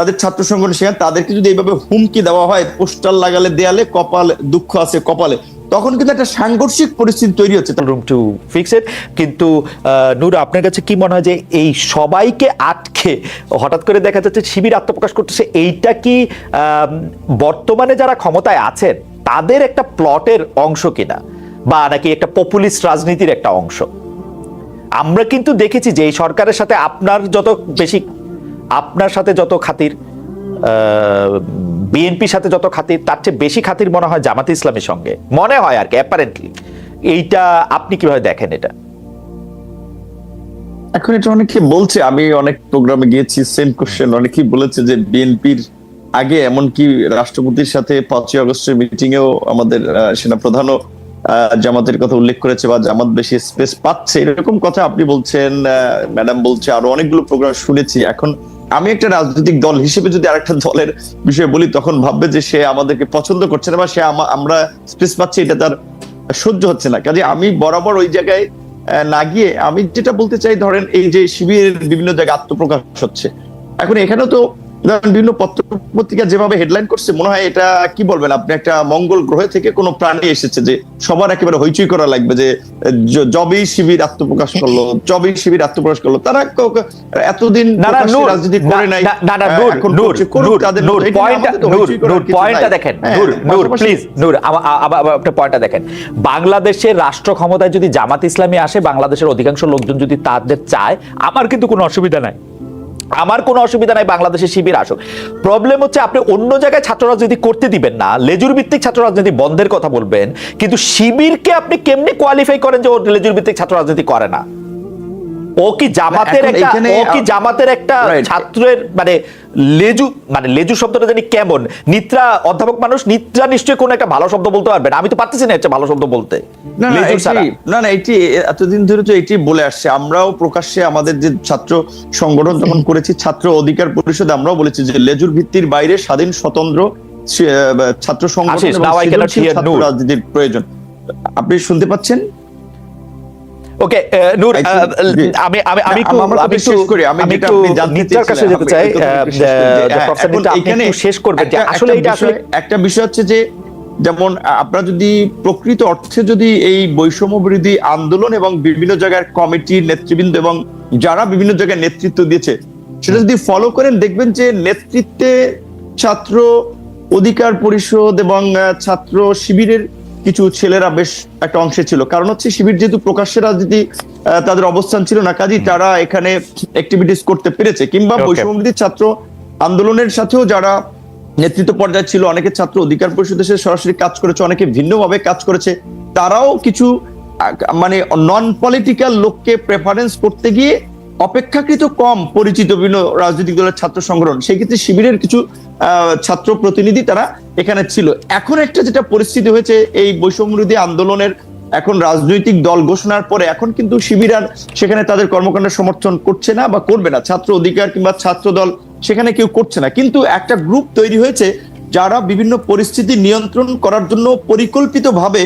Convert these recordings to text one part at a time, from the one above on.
তাদের ছাত্র সংগঠন সেখানে, তাদেরকে যদি এইভাবে হুমকি দেওয়া হয়, পোস্টার লাগালে দেয়ালে, কপাল, দুঃখ আছে কপালে, তখন কিন্তু একটা সাংঘর্ষিক পরিস্থিতি তৈরি হচ্ছে। রুম টু ফিক্স ইট কিন্তু নূর, আপনার কাছে কি মনে হয় যে এই সবাইকে আটকে হঠাৎ করে দেখা যাচ্ছে শিবির আত্মপ্রকাশ করতেছে, এইটা কি বর্তমানে যারা ক্ষমতায় আছেন, তাদের একটা প্লটের অংশ কিনা? বা নাকি একটা পপুলিস্ট রাজনীতির একটা অংশ? আমরা কিন্তু দেখেছি যে এই সরকারের সাথে আপনার যত বেশি আপনার সাথে যত খাতির বিএনপির সাথে যত খাতির তার চেয়ে বেশি খাতির মনে হয় জামাত ইসলামের সঙ্গে। মনে হয় আর কি অ্যাপারেন্টলি এইটা আপনি কীভাবে দেখেন এটা? এখন এটা অনেকে বলছে আমি অনেক প্রোগ্রামে গিয়েছি সেম কোশ্চেন অনেকেই বলেছে যে বিএনপির আগে এমনকি রাষ্ট্রপতির সাথে পাঁচই আগস্টের মিটিং এও আমাদের আহ, সেনাপ্রধানও আহ, জামাতের কথা উল্লেখ করেছে বা জামাত বেশি স্পেস পাচ্ছে। এরকম কথা আপনি বলছেন ম্যাডাম বলছে আরও অনেকগুলো প্রোগ্রাম শুনেছি। এখন আমি একটা রাজনৈতিক দল হিসেবে যদি আরেকটা দলের বিষয়ে বলি, তখন ভাববে যে সে আমাদেরকে পছন্দ করছে না বা সে আমা- আমরা স্পেস পাচ্ছি, এটা তার সহ্য হচ্ছে না। কাজে আমি বরাবর ওই জায়গায় না গিয়ে আমি যেটা বলতে চাই, ধরেন এই যে শিবিরের বিভিন্ন জায়গায় আত্মপ্রকাশ হচ্ছে। এখন এখানে তো বিভিন্ন পত্র পত্রিকা যেভাবে হেডলাইন করছে মনে হয় এটা কি বলবেন? আপনি একটা মঙ্গল গ্রহে থেকে কোনো প্রাণী এসেছে যে সবার একেবারে হইচই করা লাগবে যে জ- জবেই শিবির আত্মপ্রকাশ করল জবেই শিবির আত্মপ্রকাশ করল তারা এতদিন রাজনীতি করে নাই প্লিজ পয়েন্টটা দেখেন। বাংলাদেশের রাষ্ট্র ক্ষমতায় যদি জামাত ইসলামী আসে বাংলাদেশের অধিকাংশ লোকজন যদি তাদের চায় আমার কিন্তু কোনো অসুবিধা নাই। আমার কোনো অসুবিধা নাই, বাংলাদেশে শিবির আসুক। প্রবলেম হচ্ছে আপনি অন্য জায়গায় ছাত্র রাজনীতি করতে দিবেন না লেজুর ভিত্তিক ছাত্র রাজনীতি বন্ধের কথা বলবেন, কিন্তু শিবিরকে আপনি কেমনি কোয়ালিফাই করেন যে ও লেজুর ভিত্তিক ছাত্র রাজনীতি করে না? ও কি জামাতের একটা ও কি জামাতের একটা ছাত্রের মানে লেজু মানে লেজু শব্দটা জানি কেমন? নিত্রা অধ্যাপক মানুষ নিত্রা নিশ্চয়ই কোনো একটা ভালো শব্দ বলতে পারবেন। আমি তো পারতেছি না একটা ভালো শব্দ বলতে। না না এটি এতদিন ধরে তো এটি বলে আসছে। আমরাও প্রকাশ্যে আমাদের যে ছাত্র সংগঠন যখন করেছি ছাত্র অধিকার পরিষদ আমরাও বলেছি যে লেজুর ভিত্তির বাইরে স্বাধীন স্বতন্ত্র ছাত্র সংগঠন. রাজনীতির প্রয়োজন। আপনি শুনতে পাচ্ছেন? ওকে নূর think- জি। আমি আমি আমি একটু আমি একটু করি। আমি আমি যেটা একটু আপনি জানতে কাছে যেতে চাই হ্যাঁ, প্রফেসর আপনি একটু শেষ করবেন যে আসলে এটা আসলে একটা বিষয় হচ্ছে যে যেমন আপনারা যদি প্রকৃত অর্থে যদি এই বৈষম্য বিরোধী আন্দোলন এবং বিভিন্ন জায়গার কমিটি নেতৃবৃন্দ এবং যারা বিভিন্ন জায়গায় নেতৃত্ব দিয়েছে সেটা যদি ফলো করেন দেখবেন যে নেতৃত্বে ছাত্র অধিকার পরিষদ এবং ছাত্র শিবিরের কিছু ছেলেরা বেশ একটা অংশে ছিল কারণ হচ্ছে শিবির যেহেতু প্রকাশ্যে রাজনীতি তাদের অবস্থান ছিল না কাজেই তারা এখানে অ্যাক্টিভিটিস করতে পেরেছে কিংবা. বৈষম্যবিরোধী ছাত্র আন্দোলনের সাথেও যারা নেতৃত্ব পর্যায়ে ছিল অনেকে ছাত্র অধিকার পরিষদের সাথে সরাসরি কাজ করেছে অনেকে ভিন্নভাবে কাজ করেছে তারাও কিছু মানে নন পলিটিক্যাল লোককে প্রেফারেন্স করতে গিয়ে অপেক্ষাকৃত কম পরিচিত বিভিন্ন রাজনৈতিক দলের ছাত্র সংগঠন, সেই ক্ষেত্রে শিবিরের কিছু ছাত্র প্রতিনিধি তারা এখানে ছিল। এখন একটা যেটা পরিস্থিতি হয়েছে, এই বৈষম্যবিরোধী আন্দোলনের এখন রাজনৈতিক দল ঘোষণার পরে এখন কিন্তু শিবির আর সেখানে তাদের কর্মকাণ্ড সমর্থন করছে না বা করবে না। ছাত্র অধিকার কিংবা ছাত্র দল সেখানে কেউ করছে না। কিন্তু একটা গ্রুপ তৈরি হয়েছে যারা বিভিন্ন পরিস্থিতি নিয়ন্ত্রণ করার জন্য পরিকল্পিতভাবে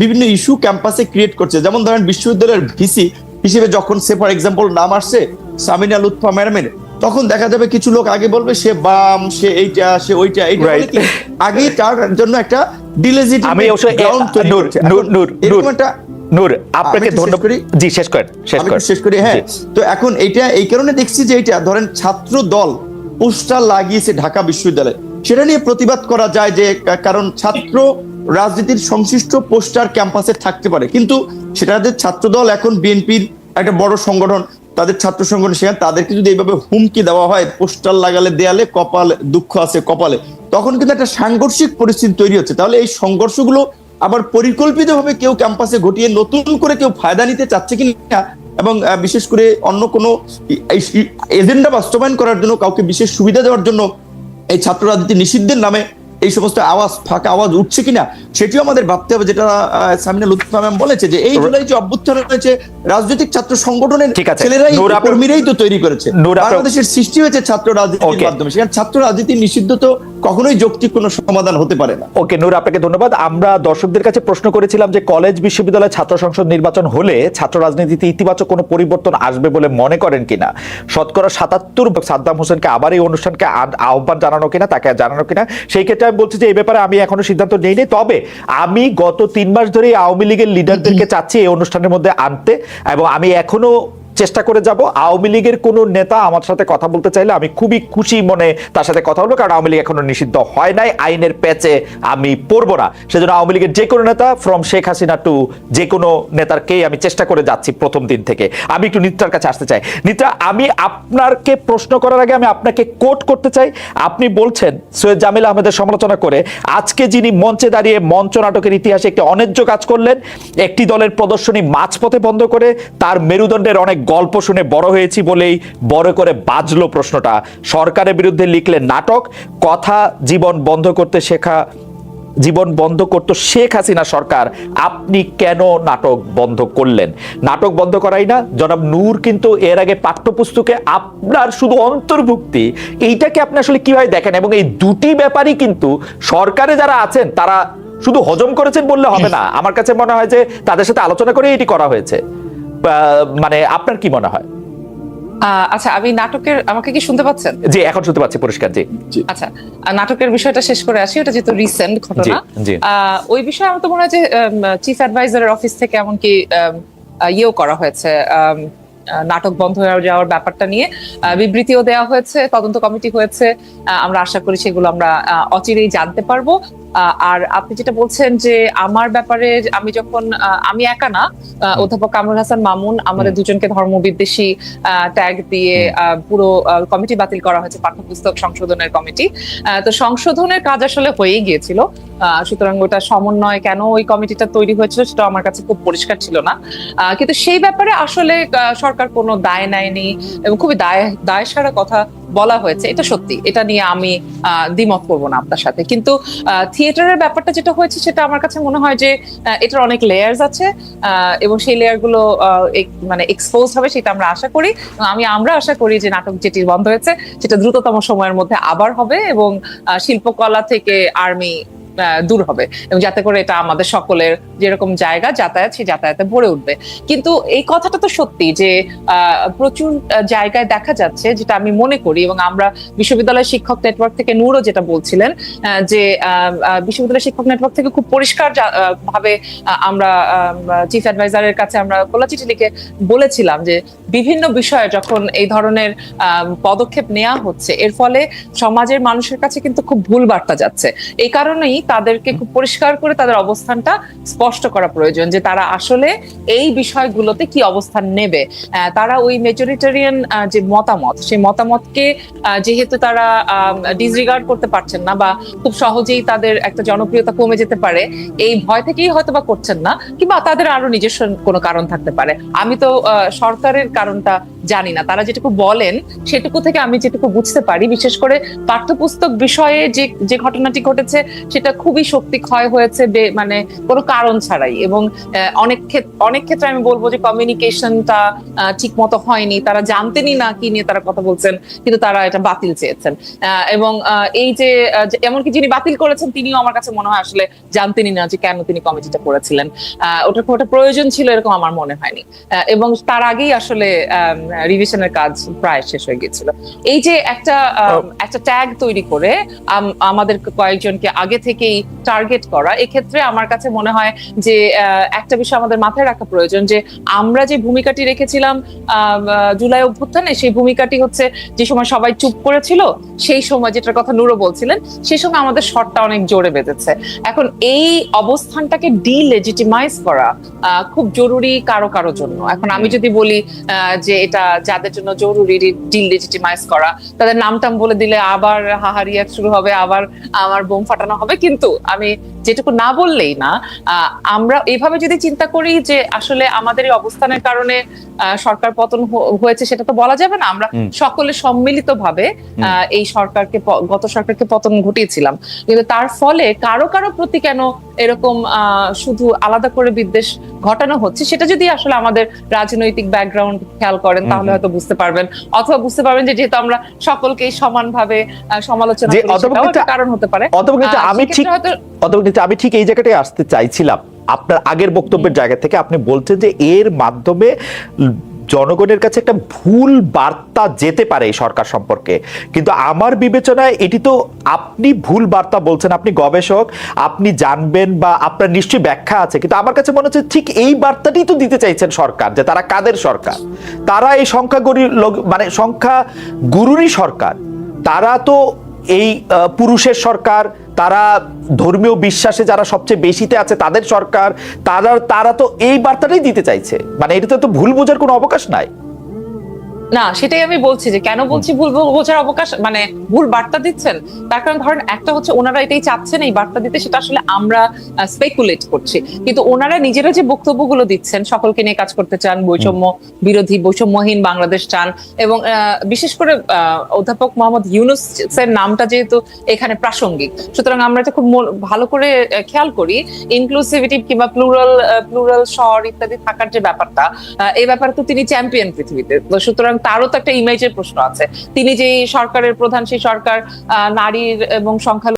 বিভিন্ন ইস্যু ক্যাম্পাসে ক্রিয়েট করছে। যেমন ধরেন বিশ্ববিদ্যালয়ের ভিসি হিসেবে যখন সে ফর এক্সাম্পল নাম আসছে সামিনা লুৎফা ম্যাডামের তখন দেখা যাবে কিছু লোক আগে বলবে সে বাম সে এইটা সে ওইটা এইটা আগেই তার জন্য একটা ডিলেজিট আমি অবশ্য নূর নূর নূর এরকম একটা নূর আপনাকে ধন্যবাদ? জি শেষ করেন শেষ করেন। শেষ করি হ্যাঁ। তো এখন এইটা এই কারণে দেখছি যে এটা ধরেন ছাত্র দল পোস্টার লাগিয়েছে ঢাকা বিশ্ববিদ্যালয়ে। সেটা নিয়ে প্রতিবাদ করা যায় যে কারণ ছাত্র রাজনীতির সংশ্লিষ্ট পোস্টার ক্যাম্পাসে থাকতে পারে। কিন্তু সেটা যে ছাত্র দল এখন বিএনপির একটা বড় সংগঠন, তাদের ছাত্র সংগঠন সেখানে, তাদেরকে যদি এইভাবে হুমকি দেওয়া হয়, পোস্টার লাগালে দেয়ালে, কপাল দুঃখ আছে কপালে, তখন কিন্তু একটা সাংঘর্ষিক পরিস্থিতি তৈরি হচ্ছে। তাহলে এই সংঘর্ষগুলো আবার পরিকল্পিতভাবে কেউ ক্যাম্পাসে ঘটিয়ে নতুন করে কেউ ফায়দা নিতে চাচ্ছে কি না এবং বিশেষ করে অন্য কোনো এজেন্ডা বাস্তবায়ন করার জন্য, কাউকে বিশেষ সুবিধা দেওয়ার জন্য এই ছাত্র রাজনীতি নিষিদ্ধের নামে এই সমস্ত আওয়াজ ফাঁকা আওয়াজ উঠছে কিনা সেটিও আমাদের ভাবতে হবে যেটা সামিনা লুৎফা ম্যাম বলেছে যে এই জুলাই যে অভ্যুত্থান হয়েছে রাজনৈতিক ছাত্র সংগঠনের ছেলেরাই কর্মীরাই তো তৈরি করেছে। বাংলাদেশের সৃষ্টি হয়েছে ছাত্র রাজনীতির মাধ্যমে। সেখানে ছাত্র রাজনীতি নিষিদ্ধ তো কখনোই যৌক্তিক কোনো সমাধান হতে পারে না। ওকে নূর আপনাকে ধন্যবাদ। আমরা দর্শকদের কাছে প্রশ্ন করেছিলাম যে কলেজ বিশ্ববিদ্যালয় ছাত্র সংসদ নির্বাচন হলে ছাত্র রাজনীতিতে ইতিবাচক কোনো পরিবর্তন আসবে বলে মনে করেন কিনা? শতকরা সাতাত্তর সাদ্দাম হোসেনকে আবার এই অনুষ্ঠানকে আহ্বান জানানো কিনা তাকে জানানো কিনা? সেই ক্ষেত্রে আমি বলছি যে এই ব্যাপারে আমি এখনও সিদ্ধান্ত নেই নেইনি। তবে আমি গত তিন মাস ধরে আওয়ামী লীগের লিডারদেরকে চাচ্ছি এই অনুষ্ঠানের মধ্যে আনতে এবং আমি এখনও চেষ্টা করে যাব। আওয়ামী লীগের কোনো নেতা আমার সাথে কথা বলতে চাইলে আমি খুবই খুশি মনে তার সাথে কথা বলব, কারণ আওয়ামী লীগ এখনও নিষিদ্ধ হয় নাই। আইনের প্যাচে আমি পড়ব না। সেজন্য আওয়ামী লীগের যে কোনো নেতা ফ্রম শেখ হাসিনা টু যে কোনো নেতারকেই আমি চেষ্টা করে যাচ্ছি প্রথম দিন থেকে। আমি একটু নিত্রার কাছে আসতে চাই। নিত্রা, আমি আপনারকে প্রশ্ন করার আগে আমি আপনাকে কোট করতে চাই। আপনি বলছেন, সৈয়দ জামিল আহমেদের সমালোচনা করে, আজকে যিনি মঞ্চে দাঁড়িয়ে মঞ্চ নাটকের ইতিহাসে একটি অন্যায্য কাজ করলেন, একটি দলের প্রদর্শনী মাঝপথে বন্ধ করে, তার মেরুদণ্ডের অনেক গল্প শুনে বড় হয়েছি বলেই বড় করে বাজলো প্রশ্নটা। সরকারের বিরুদ্ধে লিখলেন নাটক কথা জীবন বন্ধ করতে শেখা জীবন বন্ধ করতো শেখ হাসিনা সরকার। আপনি কেন নাটক বন্ধ করলেন? নাটক বন্ধ করাই না জনাব নূর কিন্তু এর আগে পাঠ্যপুস্তকে আপনার শুধু অন্তর্ভুক্তি এইটাকে আপনি আসলে কীভাবে দেখেন? এবং এই দুটি ব্যাপারই কিন্তু সরকারে যারা আছেন তারা শুধু হজম করেছেন বললে হবে না। আমার কাছে মনে হয় যে তাদের সাথে আলোচনা করে এটি করা হয়েছে। মানে আপনার কি মনে হয়? আহ, আচ্ছা আমি নাটকের আমাকে কি শুনতে পাচ্ছেন? জি এখন শুনতে পাচ্ছি পরিষ্কার জি। আচ্ছা নাটকের বিষয়টা শেষ করে আসি ওটা যেহেতু রিসেন্ট ঘটনা। ওই বিষয়ে আমার তো মনে হয় যে চিফ অ্যাডভাইজারের অফিস থেকে এমনকি আহ, ইয়েও করা হয়েছে আহ, নাটক বন্ধ হয়ে যাওয়ার ব্যাপারটা নিয়ে বিবৃতিও দেওয়া হয়েছে তদন্ত কমিটি হয়েছে আমরা আশা করি সেগুলো আমরা অচিরেই জানতে পারব। আর আপনি যেটা বলছেন যে আমার ব্যাপারে আমি যখন আমি একা না অধ্যাপক কামরুল হাসান মামুন আমাদের দুজনকে ধর্মবিদ্বেষী ট্যাগ দিয়ে পুরো কমিটি বাতিল করা হয়েছে পাঠ্যপুস্তক সংশোধনের কমিটি। আহ, তো সংশোধনের কাজ আসলে হয়েই গিয়েছিল। সুতরাং ওটা সমন্বয় কেন ওই কমিটিটা তৈরি হয়েছিল সেটা আমার কাছে খুব পরিষ্কার ছিল না। কিন্তু সেই ব্যাপারে আসলে আহ, সরকার কোনো দায় নেয়নি এবং খুবই দায় দায় সারা কথা বলা হয়েছে। এটা সত্যি। এটা নিয়ে আমি দ্বিমত করব না আপনার সাথে। কিন্তু থিয়েটারের ব্যাপারটা যেটা হয়েছে সেটা আমার কাছে মনে হয় যে এটার অনেক লেয়ার্স আছে এবং সেই লেয়ারগুলো মানে এক্সপোজ হবে সেটা আমরা আশা করি। আমি, আমরা আশা করি যে নাটক যেটি বন্ধ হয়েছে, সেটা দ্রুততম সময়ের মধ্যে আবার হবে এবং শিল্পকলা থেকে আর্মি দূর হবে। এবং যাতে করে এটা আমাদের সকলের যেরকম জায়গা যাতায়াত, সেই যাতায়াতে ভরে উঠবে। কিন্তু এই কথাটা তো সত্যি যে প্রচুর জায়গায় দেখা যাচ্ছে যেটা আমি মনে করি এবং আমরা বিশ্ববিদ্যালয় শিক্ষক নেটওয়ার্ক থেকে নূরও যেটা বলছিলেন যে বিশ্ববিদ্যালয় শিক্ষক নেটওয়ার্ক থেকে খুব পরিষ্কার ভাবে আমরা চিফ অ্যাডভাইজারের কাছে আমরা কোলা চিঠি লিখে বলেছিলাম যে, বিভিন্ন বিষয়ে যখন এই ধরনের পদক্ষেপ নেওয়া হচ্ছে, এর ফলে সমাজের মানুষের কাছে কিন্তু খুব ভুল বার্তা যাচ্ছে। এই কারণেই তাদেরকে খুব পরিষ্কার করে তাদের অবস্থানটা স্পষ্ট করা প্রয়োজন যে তারা আসলে এই বিষয়গুলোতে কি অবস্থান নেবে। তারা ওই মেজরিটারিয়ান যে মতামত, সেই মতামতকে যেহেতু তারা ডিসরিগার্ড করতে পারছেন না বা খুব সহজেই তাদের একটা জনপ্রিয়তা কমে যেতে পারে, এই ভয় থেকেই হয়তো বা করছেন না কিংবা তাদের আরও নিজস্ব কোনো কারণ থাকতে পারে। আমি তো সরকারের কারণটা জানি না। তারা যেটুকু বলেন, সেটুকু থেকে আমি যেটুকু বুঝতে পারি, বিশেষ করে পাঠ্যপুস্তক বিষয়ে যে যে ঘটনাটি ঘটেছে, সেটা খুবই শক্তি ক্ষয় হয়েছে মানে কোনো কারণ ছাড়াই। এবং অনেক ক্ষেত্রে অনেক ক্ষেত্রে আমি বলব যে কমিউনিকেশনটা ঠিক মতো হয়নি। তারা জানতেনই না কি নিয়ে তারা কথা বলছেন কিন্তু তারা এটা বাতিল চেয়েছেন। এবং এই যে এমনকি যিনি বাতিল করেছেন তিনিও আমার কাছে মনে হয় আসলে জানতেনই না যে কেন তিনি কমিটিটা করেছিলেন। আহ, ওটা খুব একটা প্রয়োজন ছিল এরকম আমার মনে হয়নি। এবং তার আগেই আসলে রিভিশনের কাজ প্রায় শেষ হয়ে গিয়েছিল। এই যে একটা একটা ট্যাগ তৈরি করে আম- আমাদের কয়েকজনকে আগে থেকেই টার্গেট করা। এক্ষেত্রে আমার কাছে মনে হয় যে একটা বিষয় আমাদের মাথায় রাখা প্রয়োজন যে, আমরা যে ভূমিকাটি রেখেছিলাম জুলাই অভ্যুত্থানে, সেই ভূমিকাটি হচ্ছে যে সময় সবাই চুপ করেছিল, সেই সময় যেটার কথা নুরো বলছিলেন সেই সময় আমাদের শটটা অনেক জোরে বেঁধেছে। এখন এই অবস্থানটাকে ডিলেজিটিমাইজ করা খুব জরুরি কারও কারও জন্য। এখন আমি যদি বলি যে এটা যাদের জন্য জরুরি ডিলেজিটিমাইজ করা, তাদের নাম টাম বলে দিলে আবার হাহারিয়া শুরু হবে, আবার আমার বোম ফাটানো হবে। কিন্তু আমি যেটুকু না বললেই না আমরা এভাবে যদি চিন্তা করি যে আসলে আমাদের এই অবস্থানের কারণে সরকার পতন হয়েছে সেটা তো বলা যাবে না। আমরা সকলে সম্মিলিত ভাবে এই সরকারকে গত সরকারকে পতন ঘটিয়েছিলাম। কিন্তু তার ফলে কারও কারও প্রতি কেন এরকম শুধু আলাদা করে বিদ্বেষ ঘটানো হচ্ছে সেটা যদি আসলে আমাদের রাজনৈতিক ব্যাকগ্রাউন্ড খেয়াল করেন তাহলে হয়তো বুঝতে পারবেন। অথবা বুঝতে পারবেন যে যেহেতু আমরা সকলকেই সমানভাবে সমালোচনা কারণ হতে পারে। আমি ঠিক অথবা কিন্তু আমি ঠিক এই জায়গাটায় আসতে চাইছিলাম। আপনার আগের বক্তব্যের জায়গা থেকে আপনি বলছেন যে এর মাধ্যমে জনগণের কাছে একটা ভুল বার্তা যেতে পারে এই সরকার সম্পর্কে। কিন্তু আমার বিবেচনায় এটি তো আপনি ভুল বার্তা বলছেন আপনি গবেষক আপনি জানবেন বা আপনার নিশ্চয়ই ব্যাখ্যা আছে। কিন্তু আমার কাছে মনে হচ্ছে ঠিক এই বার্তাটি তো দিতে চাইছেন সরকার যে তারা কাদের সরকার? তারা এই সংখ্যা মানে সংখ্যা গুরুরই সরকার। তারা তো এই পুরুষের সরকার, তারা ধর্মীয় বিশ্বাসে যারা সবচেয়ে বেশিতে আছে তাদের সরকার, তারা তারা তো এই বার্তাটাই দিতে চাইছে। মানে এটাতে তো ভুল বোঝার কোনো অবকাশ নাই। না, সেটাই আমি বলছি যে কেন বলছি ভুল বোঝার অবকাশ মানে ভুল বার্তা দিচ্ছেন? তার কারণ ধরেন একটা হচ্ছে ওনারা এটাই চাচ্ছেন এই বার্তা দিতে, সেটা আসলে আমরা স্পেকুলেট করছি। কিন্তু ওনারা নিজেরা যে বক্তব্যগুলো দিচ্ছেন, সকলকে নিয়ে কাজ করতে চান, বৈষম্য বিরোধী, বৈষম্যহীন বাংলাদেশ চান, এবং বিশেষ করে অধ্যাপক মোহাম্মদ ইউনুসের নামটা যেহেতু এখানে প্রাসঙ্গিক। সুতরাং আমরা এটা খুব ভালো করে খেয়াল করি ইনক্লুসিভিটি কিংবা প্লুরাল প্লুরাল স্বর ইত্যাদি থাকার যে ব্যাপারটা এই ব্যাপারে তো তিনি চ্যাম্পিয়ন পৃথিবীতে। তো সুতরাং তারও তো একটা ইমেজের প্রশ্ন আছে। তিনি যে সরকারের প্রধান, সেই সরকার নারীর এবং সংখ্যালঘু